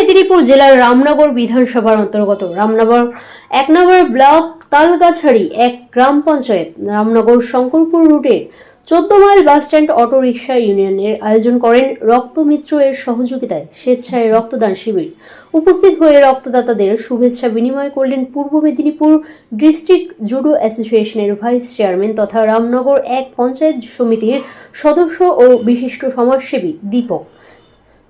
মেদিনীপুর জেলার রামনগর বিধানসভার অন্তর্গত। রামনগর এক নম্বর ব্লক তালগাছাড়ি এক গ্রাম পঞ্চায়েত। রামনগর শঙ্করপুর রুটের চোদ্দ mile bus stand auto rickshaw ইউনিয়নের আয়োজন করেন রক্তমিত্র এর সহযোগিতায় স্বেচ্ছায় রক্তদান শিবির। উপস্থিত হয়ে রক্তদাতাদের শুভেচ্ছা বিনিময় করলেন পূর্ব মেদিনীপুর ডিস্ট্রিক্ট জুডো অ্যাসোসিয়েশনের ভাইস চেয়ারম্যান তথা রামনগর এক পঞ্চায়েত সমিতির সদস্য ও বিশিষ্ট সমাজসেবী দীপক।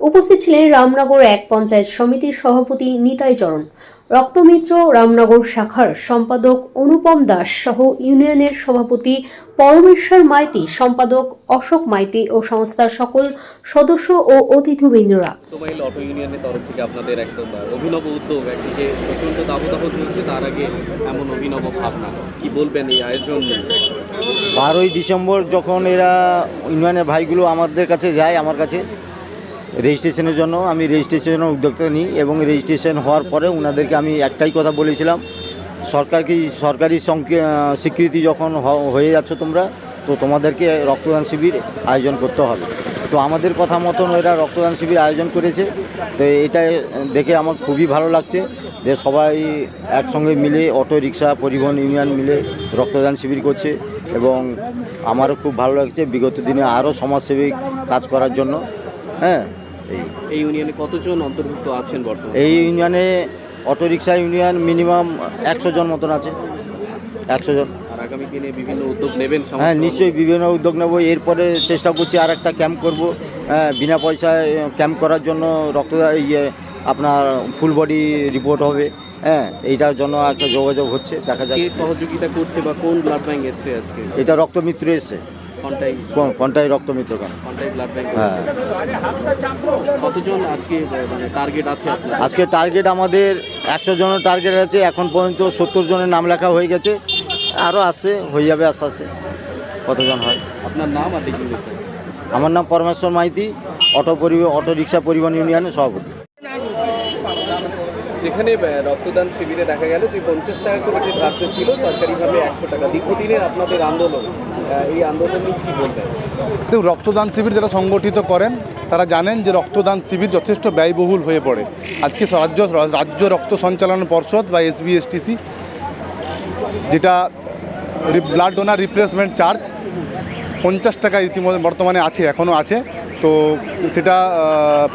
উপস্থিত ছিলেন রামনগর এক পঞ্চায়েত সমিতির সভাপতি নিতাই চরণ রক্তমিত্র রামনগর শাখার সম্পাদক অনুপম দাস সহ ইউনিয়নের সভাপতি পরমেশ্বর মাইতি সম্পাদক অশোক মাইতি ও সংস্থার সকল সদস্য ও অতিথিবৃন্দরা। অটো ইউনিয়নের তরফ থেকে আপনাদের একদম অভিনব উদ্যোগ একদিকে প্রচণ্ড দাবদাহ চলছে তার আগে এমন অভিনব ভাবনা কি বলবেন এই আয়োজন বারোই ডিসেম্বর যখন এরা ইউনিয়নের ভাইগুলো আমাদের কাছে যায় আমার কাছে রেজিস্ট্রেশনের জন্য, আমি রেজিস্ট্রেশনের উদ্যোক্তা নিই এবং রেজিস্ট্রেশন হওয়ার পরে ওনাদেরকে আমি একটাই কথা বলেছিলাম, সরকারকে সরকারি স্বীকৃতি যখন হয়ে যাচ্ছ তোমরা, তো তোমাদেরকে রক্তদান শিবির আয়োজন করতে হবে। তো আমাদের কথা মতন এরা রক্তদান শিবির আয়োজন করেছে, তো এটা দেখে আমার খুবই ভালো লাগছে যে সবাই একসঙ্গে মিলে অটো রিক্সা পরিবহন ইউনিয়ন মিলে রক্তদান শিবির করছে এবং আমারও খুব ভালো লাগছে বিগত দিনে আরও সমাজসেবী কাজ করার জন্য হ্যাঁ। এই ইউনিয়নে কতজন অন্তর্ভুক্ত আছেন বর্তমানে? এই ইউনিয়নে অটো রিক্সা ইউনিয়ন মিনিমাম একশো জন মতন আছে। একশো জন। আর আগামী দিনে বিভিন্ন উদ্যোগ নেবেন হ্যাঁ নিশ্চয়ই বিভিন্ন উদ্যোগ নেব। এরপরে চেষ্টা করছি আর একটা ক্যাম্প করব। হ্যাঁ বিনা পয়সায় ক্যাম্প করার জন্য রক্ত ইয়ে আপনার ফুল বডি রিপোর্ট হবে। হ্যাঁ এইটার জন্য একটা যোগাযোগ হচ্ছে দেখা যাক। সহযোগিতা করছে বা কোন ব্লাড ব্যাংক এসছে আজকে? এটা রক্তমিত্র এসছে। কন্টাই? কোন- কোনটাই রক্তমিত্র কেন? হ্যাঁ। আজকে মানে টার্গেট আজকে টার্গেট আমাদের একশো জনের টার্গেট আছে এখন পর্যন্ত সত্তর জনের নাম লেখা হয়ে গেছে আরও আসছে হয়ে যাবে আস্তে আস্তে কতজন হয়। আপনার নাম আর আমার নাম পরমেশ্বর মাইতি অটো পরিবহন অটো রিক্সা পরিবহন ইউনিয়নের সভাপতি। যেখানে রক্তদান শিবিরে দেখা গেল যে পঞ্চাশ টাকা করে যে ধার্য ছিল সরকারিভাবে একশো টাকা। দীর্ঘদিনের আপনাদের আন্দোলন এই আন্দোলন কী বলবেন? দেখুন, রক্তদান শিবির যারা সংগঠিত করেন, তারা জানেন যে রক্তদান শিবির যথেষ্ট ব্যয়বহুল হয়ে পড়ে। আজকে রাজ্য রাজ্য রক্ত সঞ্চালন পর্ষদ বা এসবিএসটিসি যেটা ব্লাড ডোনার রিপ্লেসমেন্ট চার্জ পঞ্চাশ টাকা ইতিমধ্যে বর্তমানে আছে, এখনও আছে। তো সেটা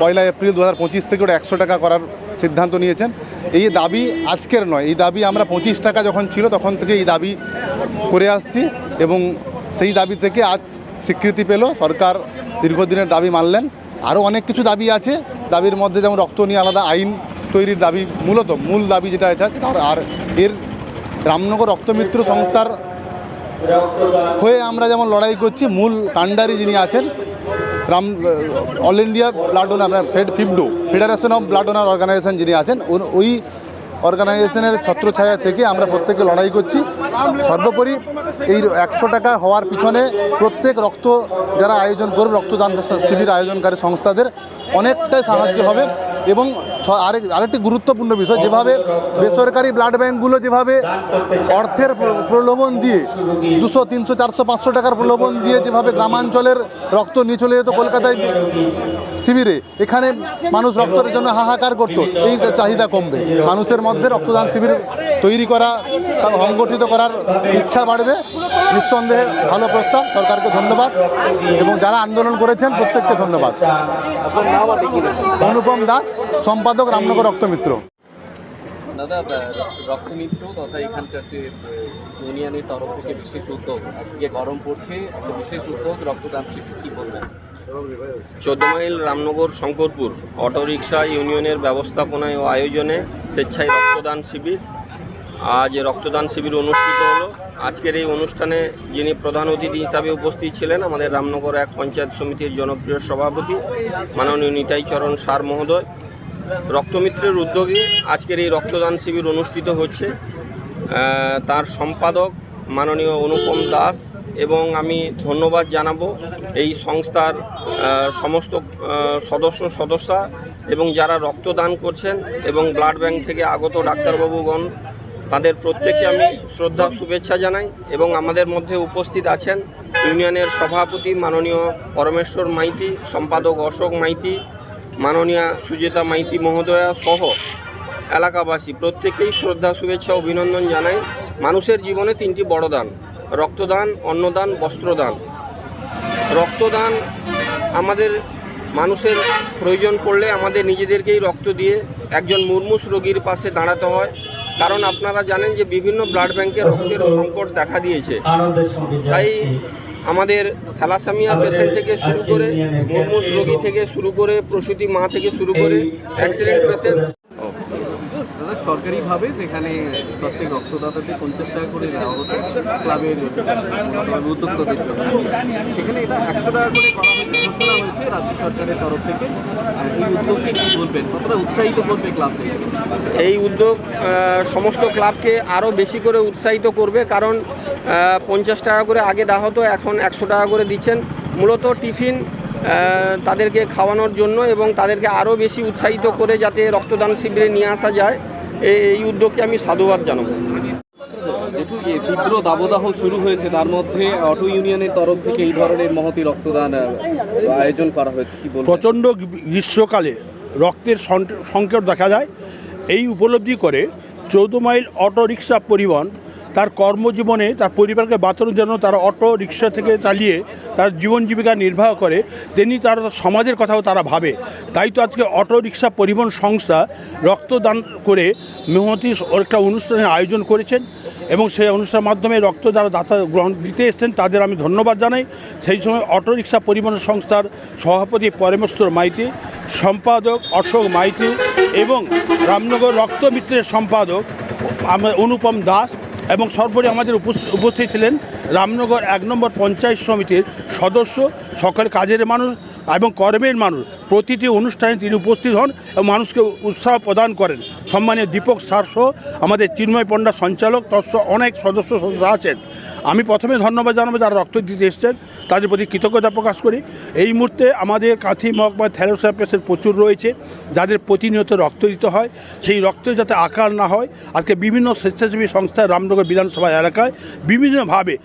পয়লা এপ্রিল দু হাজার পঁচিশ থেকে ওটা একশো টাকা করার সিদ্ধান্ত নিয়েছেন, এই দাবি আজকের নয়, এই দাবি আমরা পঁচিশ টাকা যখন ছিল তখন থেকে এই দাবি করে আসছি এবং সেই দাবি থেকে আজ স্বীকৃতি পেল, সরকার দীর্ঘদিনের দাবি মানলেন। আরও অনেক কিছু দাবি আছে, দাবির মধ্যে যেমন রক্ত নিয়ে আলাদা আইন তৈরির দাবি মূলত, মূল দাবি যেটা এটা আছে আর- আর এর রামনগর রক্তমিত্র সংস্থার হয়ে আমরা যেমন লড়াই করছি, মূল কাণ্ডারি যিনি আছেন Ram all India blood donor fed ফিফডো federation of blood donor organisation যিনি আছেন ওই অর্গানাইজেশনের ছত্রছায়া থেকে আমরা প্রত্যেকে লড়াই করছি। সর্বোপরি এই একশো টাকা হওয়ার পিছনে প্রত্যেক রক্ত যারা আয়োজন করবে, রক্তদান শিবির আয়োজনকারী সংস্থাদের অনেকটাই সাহায্য হবে এবং আরেক আরেকটি গুরুত্বপূর্ণ বিষয়, যেভাবে বেসরকারি ব্লাড ব্যাঙ্কগুলো যেভাবে অর্থের প্রলোভন দিয়ে দুশো, তিনশো, চারশো, পাঁচশো টাকার প্রলোভন দিয়ে যেভাবে গ্রামাঞ্চলের রক্ত নিয়ে চলে যেত কলকাতায় শিবিরে, এখানে মানুষ রক্তের জন্য হাহাকার করতো, এই চাহিদা কমবে। মানুষের মধ্যে রক্তদান শিবির তৈরি করা, সংগঠিত করার ইচ্ছা বাড়বে। নিঃসন্দেহে ভালো প্রস্তাব, সরকারকে ধন্যবাদ এবং যারা আন্দোলন করেছেন, প্রত্যেককে ধন্যবাদ। অনুপম দাস, সম্পাদক। রামনগর রক্তমিত্র। দাদা রক্তমিত্র তথা এখানকার যে ইউনিয়নের তরফ থেকে বিশেষ উদ্যোগ আজকে গরম পড়ছে একটা বিশেষ উদ্যোগ রক্তদান শিবির কী বলবেন? চোদ্দ মাইল রামনগর শঙ্করপুর অটোরিকশা ইউনিয়নের ব্যবস্থাপনায় ও আয়োজনে স্বেচ্ছায় রক্তদান শিবির। আজ রক্তদান শিবির অনুষ্ঠিত হলো। আজকের এই অনুষ্ঠানে যিনি প্রধান অতিথি হিসাবে উপস্থিত ছিলেন আমাদের রামনগর এক পঞ্চায়েত সমিতির জনপ্রিয় সভাপতি মাননীয় নিতাই চরণ সার মহোদয়। রক্তমিত্রের উদ্যোগে আজকের এই রক্তদান শিবির অনুষ্ঠিত হচ্ছে। তার সম্পাদক মাননীয় অনুপম দাস এবং আমি ধন্যবাদ জানাব এই সংস্থার সমস্ত সদস্য, সদস্যা এবং যারা রক্তদান করছেন এবং ব্লাড ব্যাংক থেকে আগত ডাক্তারবাবুগণ, তাদের প্রত্যেককে আমি শ্রদ্ধা, শুভেচ্ছা জানাই এবং আমাদের মধ্যে উপস্থিত আছেন ইউনিয়নের সভাপতি মাননীয় পরমেশ্বর মাইতি, সম্পাদক অশোক মাইতি মাননীয়া সুজেতা মাইতি মহোদয়া সহ এলাকাবাসী প্রত্যেকেই শ্রদ্ধা শুভেচ্ছা অভিনন্দন জানাই। মানুষের জীবনে তিনটি বড় দান রক্তদান অন্নদান বস্ত্রদান। রক্তদান আমাদের মানুষের প্রয়োজন পড়লে আমাদের নিজেদেরকেই রক্ত দিয়ে একজন মুরমুষ রোগীর পাশে দাঁড়াতে হয়। কারণ আপনারা জানেন যে বিভিন্ন ব্লাড ব্যাংকে রক্তের সংকট দেখা দিয়েছে। তাই আমাদের থ্যালাসামিয়া পেশেন্ট থেকে শুরু করে মুরমুষ রোগী থেকে শুরু করে প্রসূতি মা থেকে শুরু করে অ্যাক্সিডেন্ট পেশেন্ট দাদা সরকারিভাবে যেখানে প্রত্যেক রক্তদাতাকে পঞ্চাশ টাকা করে দেওয়া হতো ক্লাবের উদ্যোক্তাদের জন্য সেখানে এটা একশো টাকা করে করা হয়েছে ঘোষণা হয়েছে রাজ্য সরকারের তরফ থেকে। এই উদ্যোগকে কী বলবেন? কতটা উৎসাহিত করবে ক্লাব এই উদ্যোগ সমস্ত ক্লাবকে আরও বেশি করে উৎসাহিত করবে কারণ পঞ্চাশ টাকা করে আগে দেওয়া হতো এখন একশো টাকা করে দিচ্ছেন। মূলত টিফিন তাদেরকে খাওয়ানোর জন্য এবং তাদেরকে আরও বেশি উৎসাহিত করে যাতে রক্তদান শিবিরে নিয়ে আসা যায়। এই এই উদ্যোগকে আমি সাধুবাদ জানাব। তীব্র দাবদাহ শুরু হয়েছে তার মধ্যে অটো ইউনিয়নের তরফ থেকে এই ধরনের মহতি রক্তদান আয়োজন করা হয়েছে কি প্রচণ্ড গ্রীষ্মকালে রক্তের সংকট দেখা যায়। এই উপলব্ধি করে চৌদ্দ মাইল অটো রিক্সা পরিবহন তার কর্মজীবনে তার পরিবারকে বাঁচানোর জন্য তারা অটো রিক্সা থেকে চালিয়ে তার জীবন জীবিকা নির্বাহ করে, তেমনি তার সমাজের কথাও তারা ভাবে। তাই তো আজকে অটো রিক্সা পরিবহন সংস্থা রক্তদান করে মেহতি একটা অনুষ্ঠানের আয়োজন করেছেন এবং সেই অনুষ্ঠানের মাধ্যমে রক্ত যারা দাতা গ্রহণ দিতে এসেছেন। তাদের আমি ধন্যবাদ জানাই। সেই সময় অটো রিক্সা পরিবহন সংস্থার সভাপতি পরমেশ্বর মাইতি, সম্পাদক অশোক মাইতি এবং রামনগর রক্তমিত্রের সম্পাদক আমার অনুপম দাস এবং সর্বোপরি আমাদের উপস- উপস্থিত ছিলেন রামনগর এক নম্বর পঞ্চায়েত সমিতির সদস্য, সকল কাজের মানুষ এবং কর্মের মানুষ। প্রতিটি অনুষ্ঠানে তিনি উপস্থিত হন এবং মানুষকে উৎসাহ প্রদান করেন। সম্মানীয় দীপক স্যার সহ আমাদের চিন্ময় পণ্ডা সঞ্চালক তৎস অনেক সদস্য সদস্য আছেন। আমি প্রথমে ধন্যবাদ জানাব যারা রক্ত দিতে এসছেন, তাদের প্রতি কৃতজ্ঞতা প্রকাশ করি। এই মুহূর্তে আমাদের কাঁথি মহকুমায় থ্যালোসিয়া প্রচুর রয়েছে, যাদের প্রতিনিয়ত রক্ত দিতে হয়। সেই রক্ত যাতে আকার না হয়, আজকে বিভিন্ন স্বেচ্ছাসেবী সংস্থা রামনগর বিধানসভা এলাকায় বিভিন্নভাবে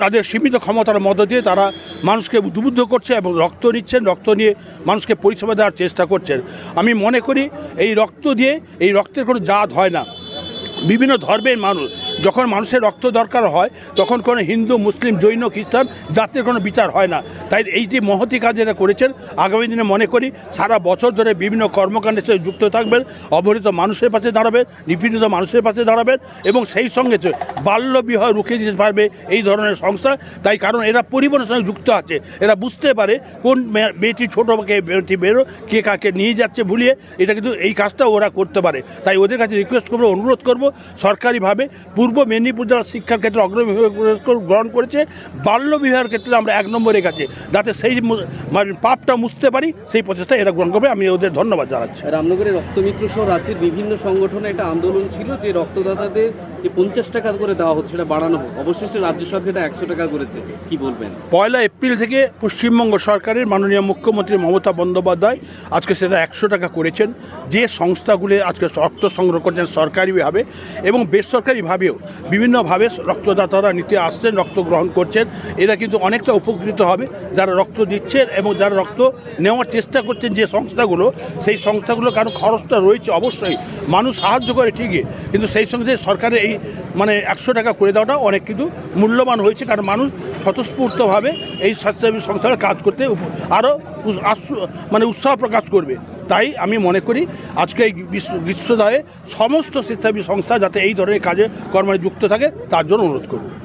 তাদের সীমিত ক্ষমতার মধ্য দিয়ে তারা মানুষকে উদ্বুদ্ধ করছে এবং রক্ত নিচ্ছেন, রক্ত নিয়ে মানুষকে পরিষেবা দেওয়ার চেষ্টা করছেন। আমি মনে করি এই রক্ত দিয়ে, এই রক্তের কোনো জাত হয় না। বিভিন্ন ধর্মের মানুষ যখন মানুষের রক্ত দরকার হয়, তখন কোনো হিন্দু, মুসলিম, জৈন, খ্রিস্টান জাতির কোনো বিচার হয় না। তাই এই যে মহতি কাজ যেটা করেছেন, আগামী দিনে মনে করি সারা বছর ধরে বিভিন্ন কর্মকাণ্ডের সাথে যুক্ত থাকবেন, অবহেলিত মানুষের পাশে দাঁড়াবেন, নিপীড়িত মানুষের পাশে দাঁড়াবেন এবং সেই সঙ্গে বাল্য বিবাহ রুখে দিতে পারবে এই ধরনের সংস্থা, তাই কারণ এরা পরিবহনের সঙ্গে যুক্ত আছে। এরা বুঝতে পারে কোন মেয়েটি ছোটো কে, মেয়েটি বেরো, কে কাকে নিয়ে যাচ্ছে ভুলিয়ে, এটা কিন্তু এই কাজটা ওরা করতে পারে। তাই ওদের কাছে রিকোয়েস্ট করব, অনুরোধ করব সরকারিভাবে পূর্ব মেদিনীপুর জেলার শিক্ষার ক্ষেত্রে অগ্রণী গ্রহণ করেছে। বাল্য বিবাহের ক্ষেত্রে আমরা এক নম্বরে গেছে। যাতে সেই মানে পাপটা মুছতে পারি, সেই প্রচেষ্টা এরা গ্রহণ করবে। আমি ওদের ধন্যবাদ জানাচ্ছি। রামনগরের রক্তমিত্র সহ রাজ্যের বিভিন্ন সংগঠনে একটা আন্দোলন ছিল যে রক্তদাতাদের যে পঞ্চাশ টাকা করে দেওয়া হতো, সেটা বাড়ানো হোক। অবশেষে রাজ্য সরকার এটা একশো টাকা করেছে। কি বলবেন? পয়লা এপ্রিল থেকে পশ্চিমবঙ্গ সরকারের মাননীয় মুখ্যমন্ত্রী মমতা বন্দ্যোপাধ্যায় আজকে সেটা একশো টাকা করেছেন। যে সংস্থাগুলি আজকে রক্ত সংগ্রহ করছেন, সরকারিভাবে এবং বেসরকারিভাবেও বিভিন্নভাবে রক্তদাতারা নিতে আসছেন, রক্ত গ্রহণ করছেন। এরা কিন্তু অনেকটা উপকৃত হবে, যারা রক্ত দিচ্ছেন এবং যারা রক্ত নেওয়ার চেষ্টা করছেন যে সংস্থাগুলো, সেই সংস্থাগুলো কারণ খরচটা রয়েছে অবশ্যই। মানুষ সাহায্য করে ঠিকই, কিন্তু সেই সঙ্গে সরকারের এই মানে একশো টাকা করে দেওয়াটা অনেক কিন্তু মূল্যবান হয়েছে, কারণ মানুষ স্বতঃস্ফূর্তভাবে এই স্বাস্থ্যসেবী সংস্থার কাজ করতে আরও মানে উৎসাহ প্রকাশ করবে। তাই আমি মনে করি আজকে এই গ্রীষ্ম- গ্রীষ্মদায়ে সমস্ত স্বেচ্ছাসেবী সংস্থা যাতে এই ধরনের কাজে কর্মে যুক্ত থাকে, তার জন্য অনুরোধ করব।